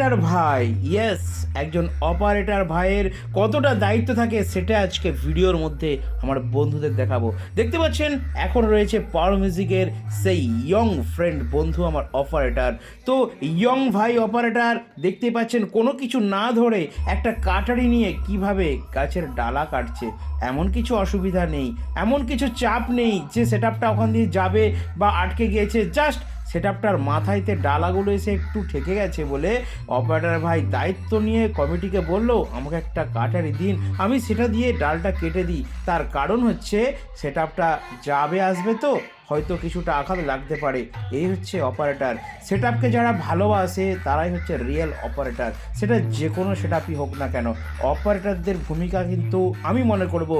ভাই ইয়েস একজন অপারেটর ভাইয়ের কতটা দায়িত্ব থাকে সেটা আজকে ভিডিওর মধ্যে আমার বন্ধুদের দেখাবো। দেখতে পাচ্ছেন, এখন রয়েছে পাওয়ার মিউজিকের সেই ইয়ং ফ্রেন্ড বন্ধু আমার অপারেটর তো ইয়ং ভাই অপারেটর দেখতে পাচ্ছেন, কোনো কিছু না ধরে একটা কাটারি নিয়ে কীভাবে গাছের ডালা কাটছে? এমন কিছু অসুবিধা নেই, এমন কিছু চাপ নেই যে সেটআপটা ওখান দিয়ে যাবে বা আটকে গিয়েছে জাস্ট সেটআপটার মাথাইতে ডালাগুলো এসে একটু ঠেকে গেছে বলে অপারেটর ভাই দায়িত্ব নিয়ে কমিটিকে বলল, আমাকে একটা কাটারি দিন, আমি সেটা দিয়ে ডালটা কেটে দিই। তার কারণ হচ্ছে সেটআপটা যাবে, আসবে তো? হয়তো কিছুটা আঘাত লাগতে পারে। এই হচ্ছে অপারেটর সেটআপকে যারা ভালোবাসে, তারাই হচ্ছে রিয়েল অপারেটর সেটা যে কোনো সেটআপই হোক না কেন অপারেটারদের ভূমিকা কিন্তু আমি মনে করব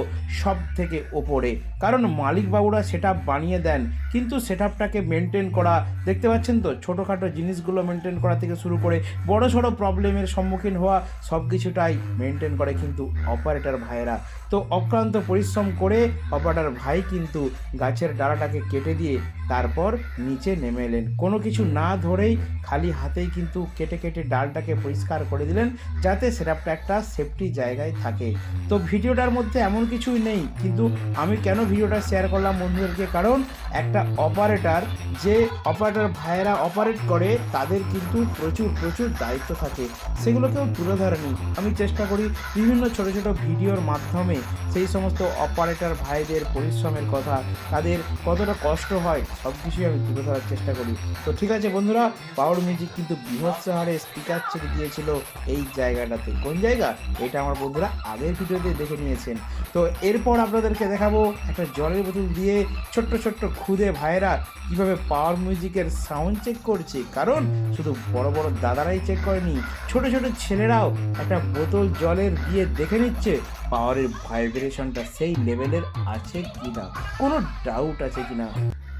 সব থেকে ওপরে। কারণ মালিকবাবুরা সেট বানিয়ে দেন, কিন্তু সেটআপটাকে মেনটেন করা, দেখতে পাচ্ছেন তো? ছোটোখাটো জিনিসগুলো মেনটেন করা থেকে শুরু করে বড় সড়ো প্রবলেমের সম্মুখীন হওয়া সব কিছুটাই মেনটেন করে কিন্তু অপারেটার ভাইয়েরা। তো অক্লান্ত পরিশ্রম করে অপারেটার ভাই কিন্তু গাছের ডালাটাকে কেটে দিয়ে তারপর নিচে নেমে এলেন। কোনো কিছু না ধরেই খালি হাতেই কিন্তু কেটে কেটে ডালটাকে পরিষ্কার করে দিলেন, যাতে সেটআপটা একটা সেফটি জায়গায় থাকে। তো ভিডিওটার মধ্যে এমন কিছুই নেই, কিন্তু আমি কেন ভিডিওটা শেয়ার করলাম বন্ধুদেরকে? কারণ একটা অপারেটার যে অপারেটার ভাইয়েরা অপারেট করে, তাদের কিন্তু প্রচুর প্রচুর দায়িত্ব থাকে। সেগুলোকেও তুলে ধরেনি। আমি চেষ্টা করি বিভিন্ন ছোট ছোট ভিডিওর মাধ্যমে সেই সমস্ত অপারেটর ভাইদের পরিশ্রমের কথা, তাদের কতটা কষ্ট হয়, সব কিছুই আমি তুলে ধরার চেষ্টা করি। তো ঠিক আছে বন্ধুরা পাওয়ার মিউজিক কিন্তু বৃহৎ হারে স্পিকার ছেড়ে দিয়েছিল এই জায়গাটাতে। কোন জায়গা? এটা আমার বন্ধুরা আগের ভিডিওতে দেখে নিয়েছেন। তো এরপর আপনাদেরকে দেখাবো একটা জলের বোতল দিয়ে ছোট্ট ছোট্ট খুদে ভাইয়েরা কীভাবে পাওয়ার মিউজিকের সাউন্ড চেক করছে। কারণ শুধু বড় বড় দাদারাই চেক করেনি, ছোট ছোট ছেলেরাও একটা বোতল জলের দিয়ে দেখে নিচ্ছে পাওয়ারের ভাইব্রেশনটা সেই লেভেলের আছে কি না কোনো ডাউট আছে কিনা?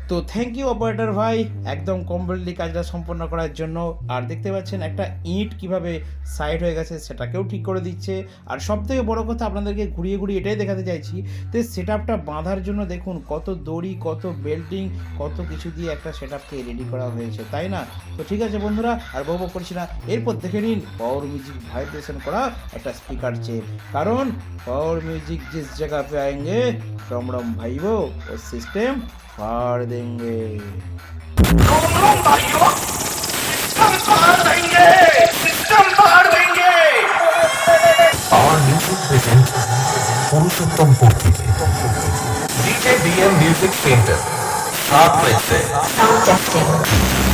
তো থ্যাংক ইউ অপারেটর ভাই, একদম কমপ্লিটলি কাজটা সম্পন্ন করার জন্য। আর দেখতে পাচ্ছেন একটা ইট কীভাবে সাইড হয়ে গেছে সেটাকেও ঠিক করে দিচ্ছে। আর সব থেকে বড়ো কথা আপনাদেরকে ঘুরিয়ে ঘুরিয়ে এটাই দেখাতে চাইছি তো সেট আপটা বাঁধার জন্য দেখুন কত দড়ি, কত বেল্টিং কত কিছু দিয়ে একটা সেট আপকে রেডি করা হয়েছে, তাই না? তো ঠিক আছে বন্ধুরা, আর বউ করছি না। এরপর দেখে নিন পাওয়ার মিউজিক ভাইব্রেশন করা একটা স্পিকার চেপ কারণ পাওয়ার মিউজিক যে জায়গা পে রম রম ভাইব ও সিস্টেম फाड़ देंगे Our music presents Purushottam Purti DJ BM Music Center. Saat mein se. Sound testing.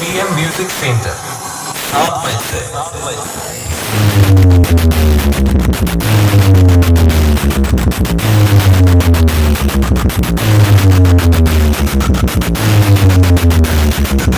BM Music Center. Up myself. you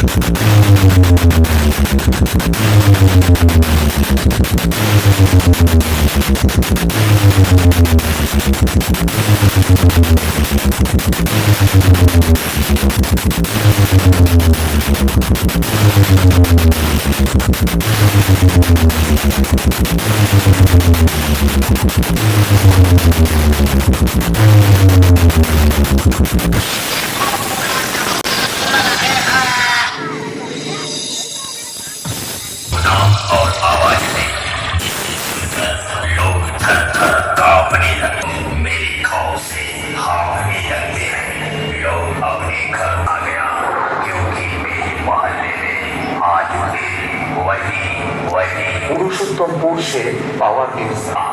घर आ गया क्योंकि मेरे मोहल्ले में आज भी वही वही पुरुषोत्तमपुर से पावर न्यूज आ